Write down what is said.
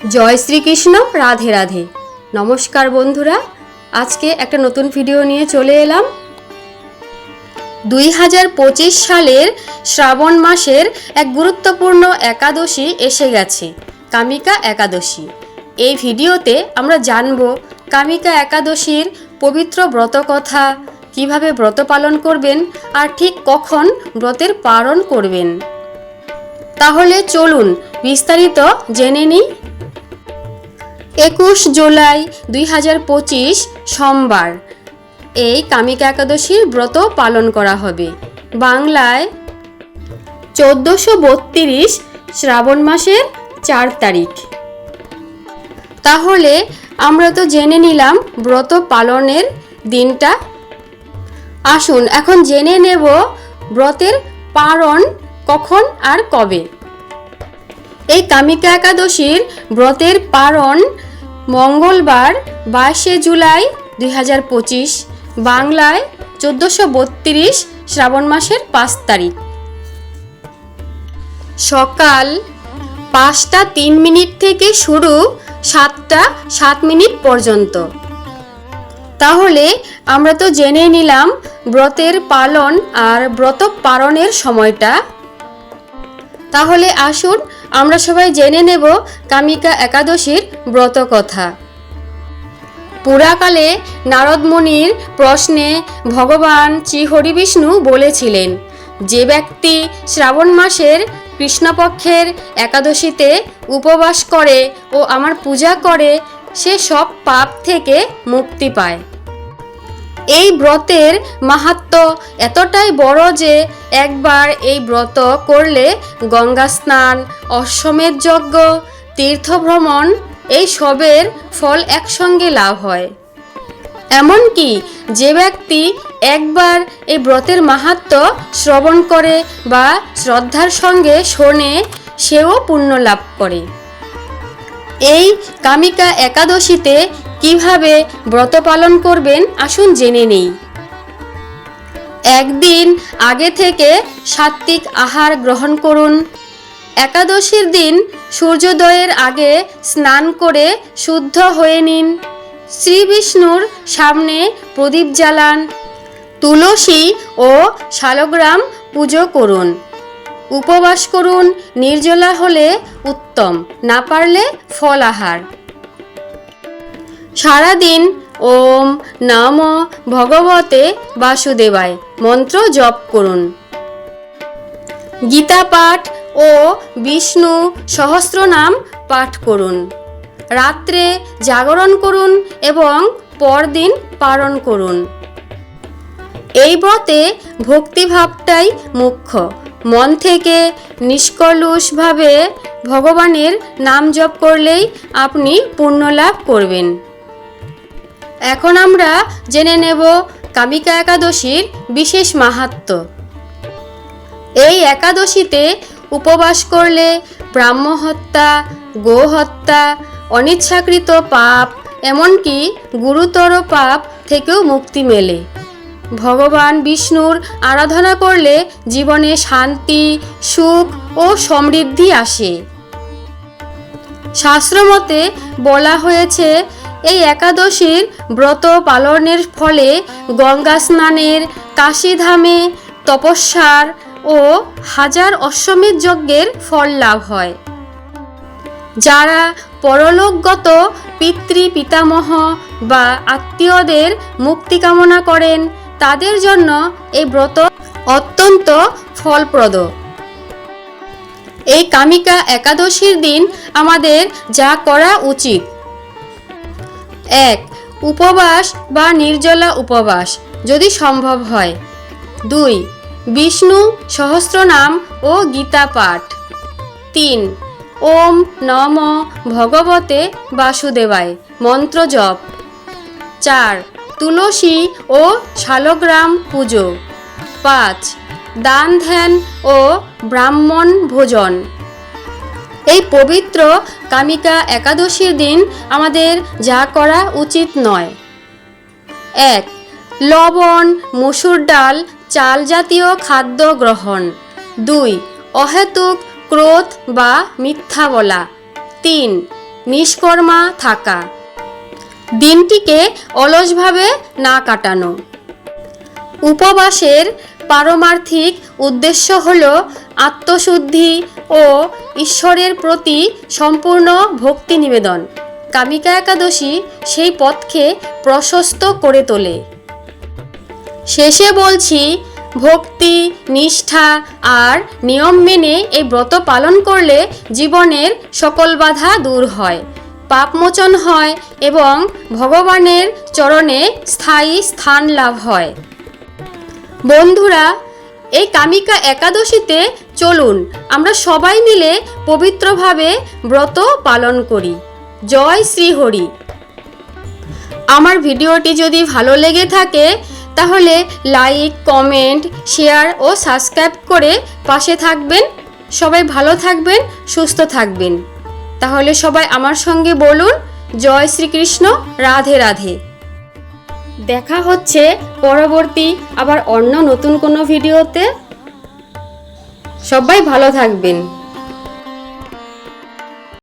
জয় শ্রীকৃষ্ণ, রাধে রাধে। নমস্কার বন্ধুরা, আজকে একটা নতুন ভিডিও নিয়ে চলে এলাম। দুই হাজার পঁচিশ সালের শ্রাবণ মাসের এক গুরুত্বপূর্ণ একাদশী এসে গেছে, কামিকা একাদশী। এই ভিডিওতে আমরা জানব কামিকা একাদশীর পবিত্র ব্রত কথা, কীভাবে ব্রত পালন করবেন আর ঠিক কখন ব্রতের পালন করবেন। তাহলে চলুন বিস্তারিত জেনে নিই। একুশ জুলাই দুই হাজার পঁচিশ সোমবার। এই কামিকা একাদশীর ব্রত পালন করা হবে। বাংলায় চোদ্দোশো বত্রিশ শ্রাবণ মাসের চার তারিখ। তাহলে আমরা তো জেনে নিলাম ব্রত পালনের দিনটা। আসুন, এখন জেনে নেব ব্রতের পালন কখন আর কবে। এই কামিকা একাদশীর ব্রতের পারণ মঙ্গলবার বাইশে জুলাই দুই হাজার পঁচিশ, বাংলায় চোদ্দোশো বত্রিশ শ্রাবণ মাসের পাঁচ তারিখ। সকাল পাঁচটা তিন মিনিট থেকে শুরু সাতটা সাত মিনিট পর্যন্ত। তাহলে আমরা তো জেনে নিলাম ব্রতের পালন আর ব্রত পালনের সময়টা। তাহলে আসুন আমরা সবাই জেনে নেব কামিকা একাদশীর ব্রত কথা। পুরাকালে নারদমণির প্রশ্নে ভগবান শ্রী হরিবিষ্ণু বলেছিলেন, যে ব্যক্তি শ্রাবণ মাসের কৃষ্ণপক্ষের একাদশীতে উপবাস করে ও আমার পূজা করে, সে সব পাপ থেকে মুক্তি পায়। এই ব্রতের মাহাত্ম এতটাই বড় যে একবার এই ব্রত করলে গঙ্গা স্নান, অশ্বমেধ যজ্ঞ, তীর্থভ্রমণ, এই সবের ফল একসঙ্গে লাভ হয়। এমনকি যে ব্যক্তি একবার এই ব্রতের মাহাত্ম শ্রবণ করে বা শ্রদ্ধার সঙ্গে শোনে, সেও পুণ্য লাভ করে। এই কামিকা একাদশীতে কীভাবে ব্রত পালন করবেন আসুন জেনে নেই। একদিন আগে থেকে সাত্ত্বিক আহার গ্রহণ করুন। একাদশীর দিন সূর্যোদয়ের আগে স্নান করে শুদ্ধ হয়ে নিন। শ্রী বিষ্ণুর সামনে প্রদীপ জ্বালান। তুলসী ও শালগ্রাম পুজো করুন। উপবাস করুন, নির্জলা হলে উত্তম, না পারলে ফল আহার। সারাদিন ওম নম ভগবতে বাসুদেবায়, মন্ত্র জপ করুন। গীতা পাঠ ও বিষ্ণু সহস্রনাম পাঠ করুন। রাত্রে জাগরণ করুন এবং পরদিন পালন করুন। এই ব্রতে ভক্তিভাবটাই মুখ্য। মন থেকে নিষ্কলুষভাবে ভগবানের নাম জপ করলেই আপনি পুণ্য লাভ করবেন। এখন আমরা জেনে নেব কামিকা একাদশীর বিশেষ মাহাত্ম্য এই একাদশীতে উপবাস করলে ব্রাহ্ম হত্যা গো হত্যা অনিচ্ছাকৃত পাপ, এমনকি গুরুতর পাপ থেকেও মুক্তি মেলে। ভগবান বিষ্ণুর আরাধনা করলে জীবনে শান্তি, সুখ ও সমৃদ্ধি আসে। শাস্ত্রমতে বলা হয়েছে এই একাদশীর ব্রত পালনের ফলে গঙ্গা স্নানের কাশীধামে তপস্যার ও হাজার অশ্বমেধ যজ্ঞের ফল লাভ হয়। যারা পরলোকগত পিতৃ পিতামহ বা আত্মীয়দের মুক্তি কামনা করেন, তাদের জন্য এই ব্রত অত্যন্ত ফলপ্রদ। এই কামিকা একাদশীর দিন আমাদের যা করা উচিত এক, উপবাস বা নির্জলা উপবাস, যদি সম্ভব হয়। দুই, বিষ্ণু, সহস্রনাম ও গীতা পাঠ। তিন, ওম নম ভগবতে বাসুদেবায়, মন্ত্র জপ। চার, তুলসী ও শালগ্রাম পুজো। পাঁচ, দান ধ্যান ও ব্রাহ্মণ ভোজন। এই পবিত্র কামিকা একাদশীর দিন আমাদের যা করা উচিত নয়। এক, লবণ, মসুর ডাল, চাল জাতীয় খাদ্য গ্রহণ। দুই, অহেতুক ক্রোধ বা মিথ্যা বলা। তিন, নিষ্কর্মা থাকা। দিনটিকে অলসভাবে না কাটানো। উপবাসের পারমার্থিক উদ্দেশ্য হল আত্মশুদ্ধি ও ঈশ্বরের প্রতি সম্পূর্ণ ভক্তি নিবেদন। কামিকা একাদশী সেই পথকে প্রশস্ত করে তোলে। শেষে বলছি, ভক্তি, নিষ্ঠা আর নিয়ম মেনে এই ব্রত পালন করলে জীবনের সকল বাধা দূর হয়। পাপমোচন হয় এবং ভগবানের চরণে স্থায়ী স্থান লাভ হয়। বন্ধুরা, এই কামিকা একাদশীতে চলুন, আমরা সবাই মিলে পবিত্রভাবে ব্রত পালন করি। জয় শ্রীহরি। আমার ভিডিওটি যদি ভালো লেগে থাকে, তাহলে লাইক, কমেন্ট, শেয়ার ও সাবস্ক্রাইব করে পাশে থাকবেন। সবাই ভালো থাকবেন, সুস্থ থাকবেন। তাহলে সবাই আমার সঙ্গে বলুন, জয় শ্রীকৃষ্ণ, রাধে রাধে। দেখা হচ্ছে পরবর্তী আবার অন্য নতুন কোনো ভিডিওতে। সবাই ভালো থাকবেন।